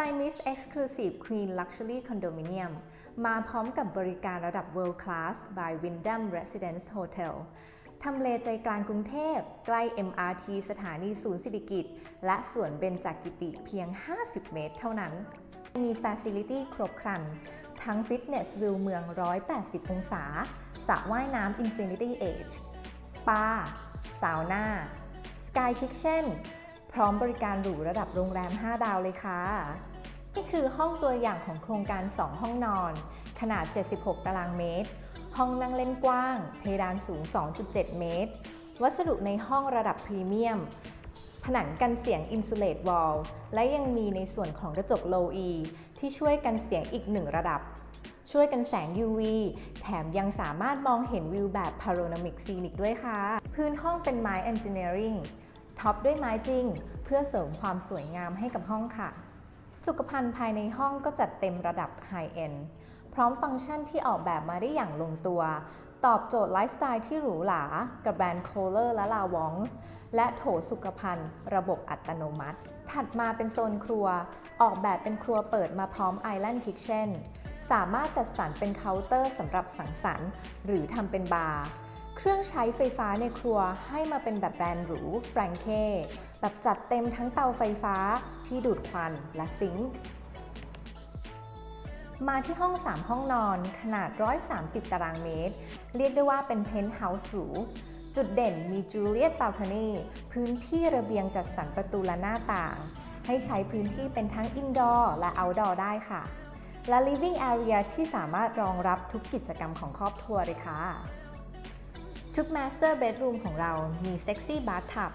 s i m i s Exclusive Queen Luxury Condominium มมาพร้อมกับบริการระดับ World Class by Wyndham Residence Hotel ทำเลใจกลางกรุงเทพ ใกล้ MRT สถานีศูนย์สิริกิติ์และสวนเบญจกิติเพียง 50 เมตรเท่านั้น มีฟ a ซิลิตี้ครบครัน ทั้งฟิตเนสวิวเมือง 180 องศาสระว่ายน้ำ Infinity Age สปา ซาวน่า สกายคิ t เช่น พร้อมบริการหรูระดับโรงแรม 5 ดาวเลยค่ะ นี่คือห้องตัวอย่างของโครงการ 2 ห้องนอน ขนาด 76 ตารางเมตร ห้องนั่งเล่นกว้าง เพดานสูง 2.7 เมตร วัสดุในห้องระดับพรีเมียม ผนังกันเสียงอินซูเลตวอลและยังมีในส่วนของกระจก Low E ที่ช่วยกันเสียงอีกหนึ่งระดับ ช่วยกันแสง UV แถมยังสามารถมองเห็นวิวแบบ Panoramic Scenic ด้วยค่ะ พื้นห้องเป็นไม้ Engineering ท็อปด้วยไม้จริง เพื่อเสริมความสวยงามให้กับห้องค่ะ สุขภัณฑ์ภายในห้องก็จัดเต็มระดับ High End พร้อมฟังก์ชันที่ออกแบบมาได้อย่างลงตัว ตอบโจทย์ไลฟ์สไตล์ที่หรูหรา กับแบรนด์ Kohler และ La w o n g s และโถสุขภัณฑ์ระบบอัตโนมัติ ถัดมาเป็นโซนครัว ออกแบบเป็นครัวเปิดมาพร้อม Island Kitchen สามารถจัดสรรเป็นเคาน์เตอร์สำหรับสังสรรค์ หรือทำเป็นบาร์ เครื่องใช้ไฟฟ้าในครัวให้มาเป็นแบบแบรนด์หรูแฟรงเคแบบจัดเต็มทั้งเตาไฟฟ้าที่ดูดควันและซิงค์มาที่ห้อง 3 ห้องนอนขนาด 130 ตารางเมตร เรียกได้ว่าเป็นเพนท์เฮาส์หรู จุดเด่นมีจูเลียตบ a ลค n นีพื้นที่ระเบียงจัดสรรประตูและหน้าต่าง ให้ใช้พื้นที่เป็นทั้งอินดอร์และเอาท์ดอร์ได้ค่ะ และ living area ที่สามารถรองรับทุกกิจกรรมของครอบครัวเลยค่ะ ทุก Master Bedroom ของเรามี Sexy Bathtub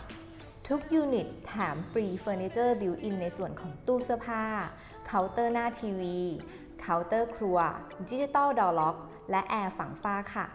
ทุกยูนิตแถมฟรีเฟอร์นิเจอร์บิวอินในส่วนของตู้เสื้อผ้า เคาน์เตอร์หน้าทีวี เคาน์เตอร์ครัว ดิจิตอลดอร์ล็อก และแอร์ฝังฝ้าค่ะ